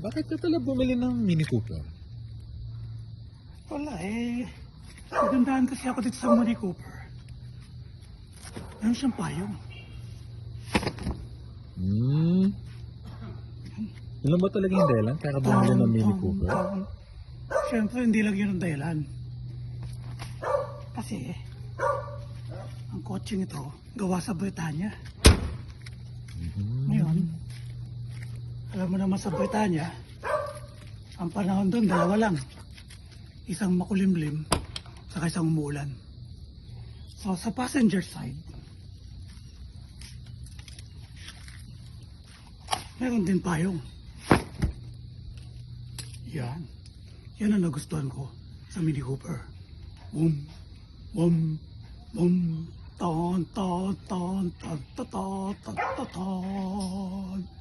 Bakit ka pala bumili ng Mini Cooper? Wala eh. Nagandahan kasi ako dito sa Mini Cooper. Meron siyang payong. Hmm. Alam ba talaga yung dahilan? Kaya ka bumili ng Mini Cooper? taon. Siyempre, hindi lang yun ang dahilan. Kasi, ang coaching ito, gawa sa Britanya. Hmm. Ngayon, alam mo naman sa Britanya, ang panahon doon, dalawa lang. Isang makulimlim, saka isang umuulan. So, sa passenger side, meron din payong. Yan. Yan ang nagustuhan ko sa Mini Cooper. Boom, boom, boom, ton, ton, ton, ton, ton, ton, ton, ton, ton.